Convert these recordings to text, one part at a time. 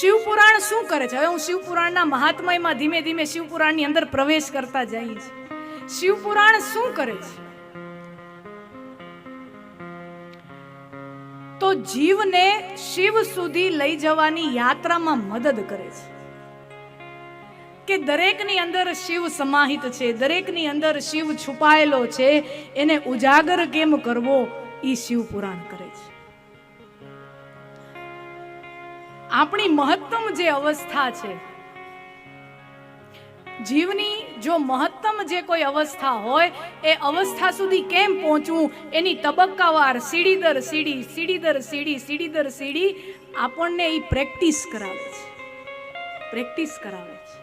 શિવપુરાણ શું કરે છે? હવે હું શિવપુરાણના મહાત્મયમાં ધીમે ધીમે શિવપુરાણની અંદર પ્રવેશ કરતા જઈએ છીએ. શિવપુરાણ શું કરે છે? તો જીવને શિવ સુધી લઈ જવાની યાત્રામાં મદદ કરે છે. કે દરેકની અંદર શિવ સમાહિત છે, દરેકની અંદર શિવ છુપાયેલો છે, એને ઉજાગર કેમ કરવો? ઈ શિવ પુરાણ કરે છે. આપણી મહત્તમ જે અવસ્થા છે, જીવની જો મહત્તમ જે કોઈ અવસ્થા હોય, એ અવસ્થા સુધી કેમ પહોંચવું, એની તબક્કાવાર સીડી દર સીડી સીડી દર સીડી સીડી દર સીડી આપણને એ પ્રેક્ટિસ કરાવે છે. પ્રેક્ટિસ કરાવે છે.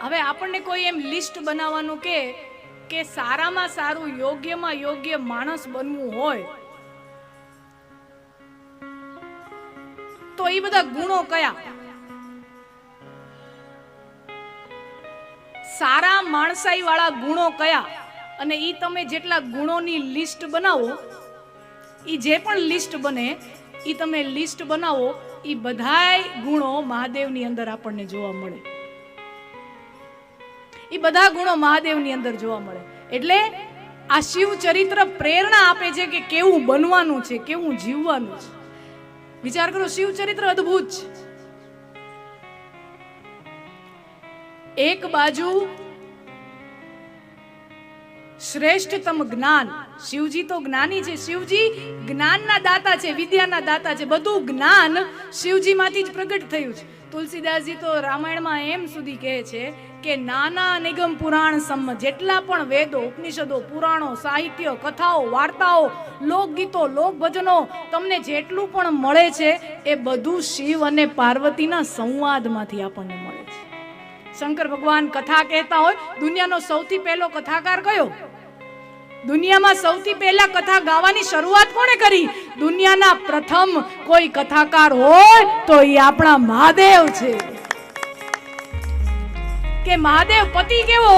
હવે આપણને કોઈ એમ લિસ્ટ બનાવવાનું કે કે સારામાં સારું યોગ્યમાં યોગ્ય માણસ બનવું હોય. તો એ બધા ગુણો કયા? સારા માણસાઈ વાળા ગુણો કયા? અને એ તમે જેટલા ગુણોની લિસ્ટ બનાવો એ જે પણ લિસ્ટ બને એ તમે લિસ્ટ બનાવો એ બધાય ગુણો મહાદેવની અંદર આપણને જોવા મળે. એ બધા ગુણો મહાદેવની અંદર જોવા મળે. એટલે આ શિવ ચરિત્ર પ્રેરણા આપે છે કે કેવું બનવાનું છે, કેવું જીવવાનું છે. વિચાર કરો, શિવ ચરિત્ર અદ્ભુત છે. એક બાજુ શ્રેષ્ઠતમ જ્ઞાન. શિવજી તો જ્ઞાની છે. શિવજી જ્ઞાનના દાતા છે, વિદ્યાના દાતા છે. બધું જ્ઞાન શિવજીમાંથી જ પ્રગટ થયું છે. તુલસીદાસજી તો રામાયણમાં એમ સુધી કહે છે કે નાના નિગમ પુરાણ સમ જેટલા પણ વેદો, ઉપનિષદો, પુરાણો, સાહિત્ય, કથાઓ, વાર્તાઓ, લોકગીતો, લોકભજનો તમને જેટલું પણ મળે છે, એ બધું શિવ અને પાર્વતીના સંવાદમાંથી આપણને મળે છે. શંકર ભગવાન કથા કહેતા હોય, દુનિયાનો સૌથી પહેલો કથાકાર કયો? દુનિયામાં સૌથી પહેલા કથા ગાવાની શરૂઆત કોણે કરી? દુનિયાના પ્રથમ કોઈ કથાકાર હોય તો એ આપણા મહાદેવ છે. કે મહાદેવ પતિ કેવો?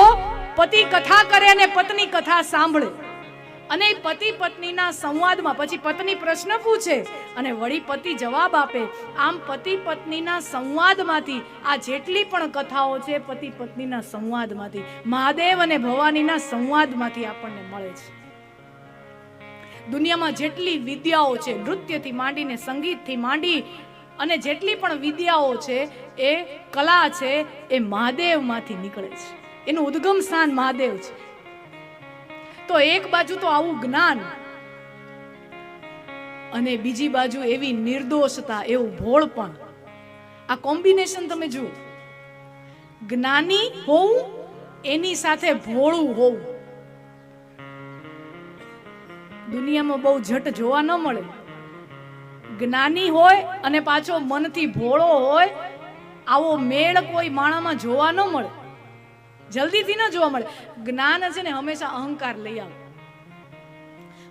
પતિ કથા કરે અને પત્ની કથા સાંભળે. અને પતિ પત્નીના સંવાદમાં પછી પત્ની પ્રશ્ન પૂછે અને વળી પતિ જવાબ આપે. આમ પતિ પત્નીના સંવાદમાંથી આ જેટલી પણ કથાઓ છે પતિ પત્નીના સંવાદમાંથી, મહાદેવ અને ભવાનીના સંવાદમાંથી આપણને મળે છે. દુનિયામાં જેટલી વિદ્યાઓ છે, નૃત્યથી માંડીને સંગીતથી માંડી અને જેટલી પણ વિદ્યાઓ છે, એ કલા છે, એ મહાદેવમાંથી નીકળે છે. એનું ઉદ્ગમ સ્થાન મહાદેવ છે. તો એક બાજુ તો આવું જ્ઞાન અને બીજી બાજુ એવી નિર્દોષતા, એવું ભોળપણ આ કોમ્બિનેશન તમે જુઓ. જ્ઞાની હોવું, એની સાથે ભોળું હોવું. દુનિયામાં બહુ ઝટ જોવા ન મળે. જ્ઞાની હોય અને પાછો મનથી ભોળો હોય, આવો મેળ કોઈ માણામાં જોવા ન મળે. જલ્દીથી ન જોવા મળે. જ્ઞાન છે ને હંમેશા અહંકાર લઈ આવે.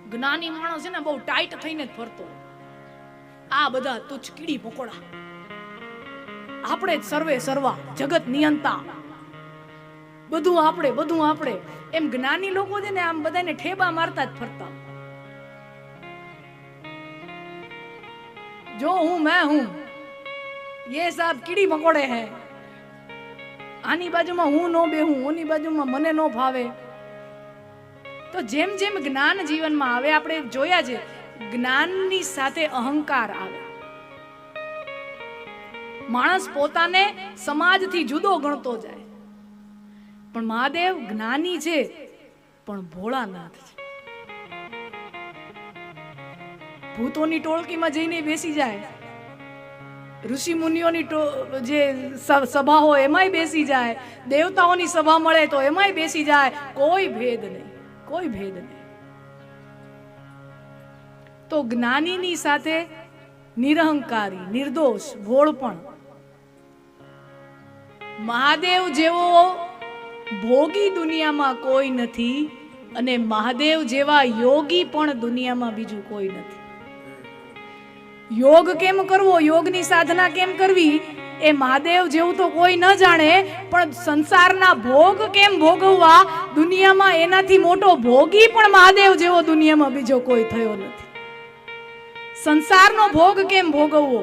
જ્ઞાની માણસ છે ને બહુ ટાઈટ થઈને જ ફરતો આ બધા તુચ્છ કીડી મકોડા આપણે જ સર્વે સર્વા, જગત નિયંતા. બધું આપણે બધું આપણે. એમ જ્ઞાની લોકો છે ને આમ બધાને ઠેબા મારતા જ ફરતા. જો હું મેં હું ये सब કીડી મકોડે હે આની બાજુમાં હું નો બેહું ઓની બાજુમાં મને નો ફાવે તો જેમ જેમ જ્ઞાન જીવનમાં આવે આપણે જોયા છે જ્ઞાનની સાથે અહંકાર આવે માણસ પોતાને સમાજથી જુદો ગણતો જાય પણ મહાદેવ જ્ઞાની છે પણ ભોળાનાથ છે ભૂતોની ટોળકીમાં જઈને બેસી જાય. ઋષિ મુનિઓની જે સભા હોય એમાંય બેસી જાય. દેવતાઓની સભા મળે તો એમાંય બેસી જાય. કોઈ ભેદ નહીં, કોઈ ભેદ નહીં. તો જ્ઞાનીની સાથે નિરહંકારી, નિર્દોષ, ભોળપણ. મહાદેવ જેવો ભોગી દુનિયામાં કોઈ નથી અને મહાદેવ જેવા યોગી પણ દુનિયામાં બીજું કોઈ નથી. યોગ કેમ કરવો? યોગની સાધના કેમ કરવી? એ મહાદેવ જેવું તો કોઈ ન જાણે, પણ સંસારના ભોગ કેમ ભોગવવા? દુનિયામાં એનાથી મોટો ભોગી પણ મહાદેવ જેવો દુનિયામાં બીજો કોઈ થયો નથી. સંસારનો ભોગ કેમ ભોગવવો?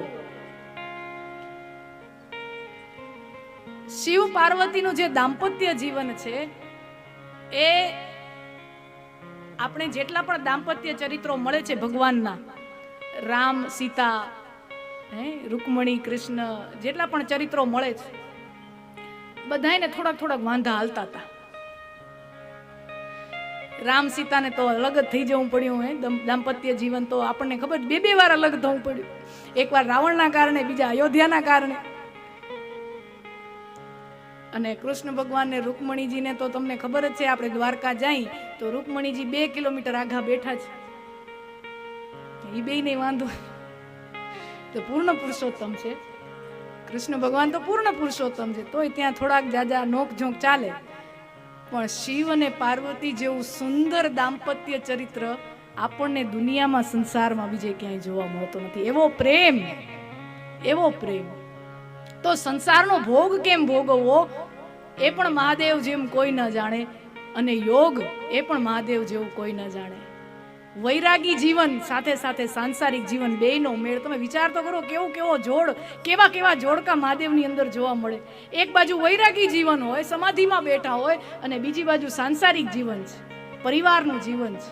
શિવ પાર્વતીનું જે દાંપત્ય જીવન છે, એ આપણે જેટલા પણ દાંપત્ય ચરિત્રો મળે છે ભગવાનના રામ, સીતા, હે, રૂકમણી, કૃષ્ણ જેટલા પણ ચરિત્રો મળે છે બધાને થોડાક થોડાક વાંધા હાલતા હતા. રામ, સીતાને તો અલગ જ થઈ જવું પડ્યું, હે. દાંપત્ય જીવન તો આપણને ખબર બે બે વાર અલગ થવું પડ્યું. એકવાર રાવણના કારણે, બીજા અયોધ્યાના કારણે. અને કૃષ્ણ ભગવાનને રૂકમણીજીને તો તમને ખબર જ છે, આપણે દ્વારકા જઈ તો રૂકમણીજી બે કિલોમીટર આઘા બેઠા છે. એ બે નહીં. વાંધો તો પૂર્ણ પુરુષોત્તમ છે. કૃષ્ણ ભગવાન તો પૂર્ણ પુરુષોત્તમ છે. તોય ત્યાં થોડાક જાજા નોક ઝોંક ચાલે. પણ શિવ અને પાર્વતી જેવું સુંદર દાંપત્ય ચરિત્ર આપણને દુનિયામાં સંસારમાં બીજે ક્યાંય જોવા મળતો નથી. એવો પ્રેમ એવો પ્રેમ. તો સંસારનો ભોગ કેમ ભોગવવો? એ પણ મહાદેવ જેમ કોઈ ન જાણે. અને યોગ એ પણ મહાદેવ જેવું કોઈ ન જાણે. વૈરાગી જીવન, સાથે સાથે સાંસારિક જીવન બેયનો મેળ તમે વિચાર તો કરો કેવો કેવો જોડ, કેવા કેવા જોડકા મહાદેવની અંદર જોવા મળે. એક બાજુ વૈરાગી જીવન હોય, સમાધિમાં બેઠા હોય, અને બીજી બાજુ સાંસારિક જીવન છે, પરિવારનું જીવન છે.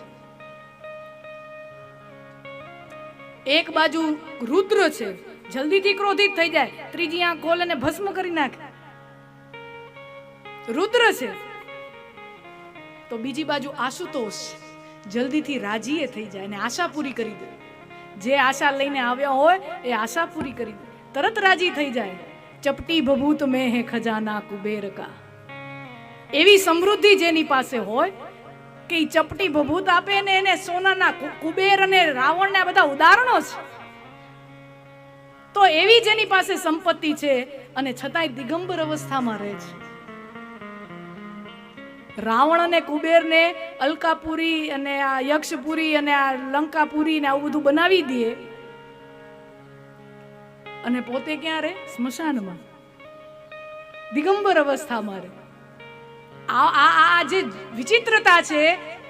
એક બાજુ રુદ્ર છે, જલ્દીથી ક્રોધિત થઈ જાય, ત્રીજી આંખ ખોલ અને ભસ્મ કરી નાખે. રુદ્ર છે, તો બીજી બાજુ આશુતોષ છે. જલ્દીથી રાજીએ થઈ જાય અને આશા પૂરી કરી દે. જે આશા લઈને આવ્યા હોય, એ આશા પૂરી કરી દે. તરત રાજી થઈ જાય. ચપટી ભભૂત મેં હે ખજાના કુબેર કા. એવી સમૃદ્ધિ જેની પાસે હોય કે ચપટી ભભૂત આપે ને એને સોનાના કુબેર અને રાવણના બધા ઉદાહરણો છે. તો એવી જેની પાસે સંપત્તિ છે અને છતાંય દિગંબર અવસ્થામાં રહે છે. રાવણ અને કુબેરને અલકાપુરી અને આ યક્ષપુરી અને આ લંકાપુરી ને આવું બધું બનાવી દે. અને પોતે ક્યાં રહે સ્મશાનમાં. દિગંબર અવસ્થામાં રે આ આ આ જે વિચિત્રતા છે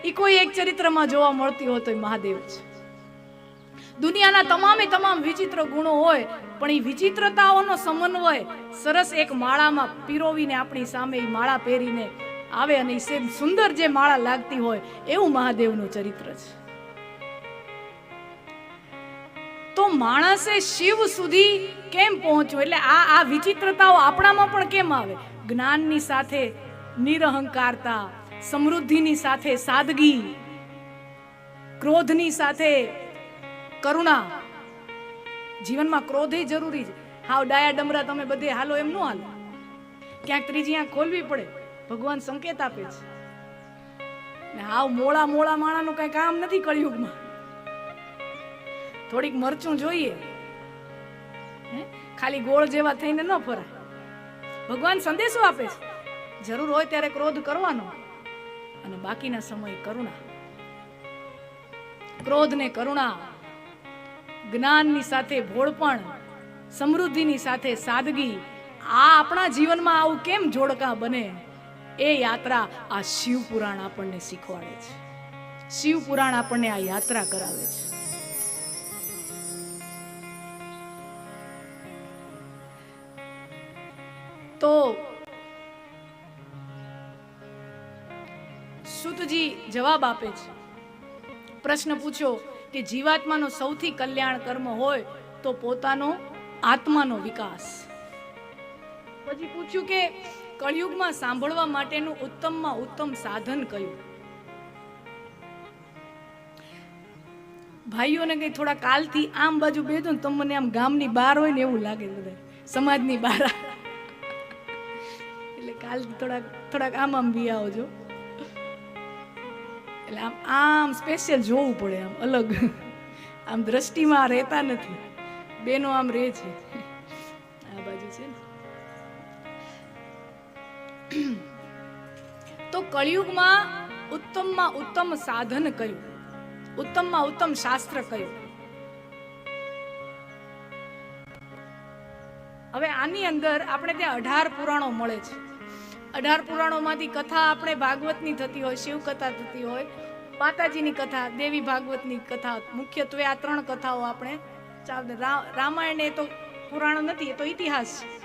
એ કોઈ એક ચરિત્રમાં જોવા મળતી હોય તો મહાદેવ છે દુનિયાના તમામે તમામ વિચિત્ર ગુણો હોય, પણ એ વિચિત્રતાઓનો સમન્વય સરસ એક માળામાં પીરોવીને આપણી સામે એ માળા પહેરીને આવે અને એ સુંદર જે માળા લાગતી હોય એવું મહાદેવનું ચરિત્ર છે. તો માણસે શિવ સુધી કેમ પહોંચવું એટલે આ આ વિચિત્રતાઓ આપણામાં પણ કેમ આવે? જ્ઞાનની સાથે નિરહંકારતા, સમૃદ્ધિની સાથે સાદગી, ક્રોધની સાથે કરુણા. જીવનમાં ક્રોધ એ જરૂરી છે. હાવ ડાયા ડમરા તમે બધે હાલો એમ ન હાલો. ક્યાંક ત્રીજી આંખ ખોલવી પડે. ભગવાન સંકેત આપે છે. ને હાવ મોળા મોળા માણાનું કઈ કામ નથી કળિયુગમાં. થોડીક મરચું જોઈએ. ખાલી ગોળ જેવા થઈને ન ફરાય. ભગવાન સંદેશો આપે છે. જરૂર હોય ત્યારે ક્રોધ કરવાનો. અને બાકીના સમય કરુણા. ક્રોધ ને કરુણા. જ્ઞાનની સાથે ભોળપણ. સમૃદ્ધિની સાથે સાદગી. આ આપણા જીવનમાં આવું કેમ જોડકા બને? એ યાત્રા આ શિવ પુરાણ આપણને શીખવાડે છે. શિવ પુરાણ આપણને આ યાત્રા કરાવે છે. તો સુતજી જવાબ આપે છે. પ્રશ્ન પૂછ્યો કે જીવાત્માનો સૌથી કલ્યાણ કર્મ હોય તો પોતાનો આત્માનો વિકાસ. પછી પૂછ્યું કે કળિયુગમાં સાંભળવા માટેનું ઉત્તમમાં ઉત્તમ સાધન કયું? ભાઈઓને કઈ થોડા કાલથી આમ બાજુ બેજો ને તમને આમ ગામની બહાર હોય ને એવું લાગે બધા સમાજની બહાર. એટલે કાલથી થોડાક થોડાક આમ આમ બી આવજો. એટલે આમ આમ સ્પેશિયલ જોવું પડે આમ અલગ. આમ દ્રષ્ટિમાં રહેતા નથી. બેનો આમ રહે છે. આ બાજુ છે ને. તો કળિયુગમાં ઉત્તમમાં ઉત્તમ સાધન કયું? ઉત્તમમાં ઉત્તમ શાસ્ત્ર કયું? હવે આની અંદર આપણે ત્યાં અઢાર પુરાણો મળે છે. અઢાર પુરાણોમાંથી કથા આપણે ભાગવતની થતી હોય, શિવ કથા થતી હોય, માતાજીની કથા, દેવી ભાગવતની કથા, મુખ્યત્વે આ ત્રણ કથાઓ આપણે રામાયણ એ તો પુરાણ નથી, એ તો ઇતિહાસ છે.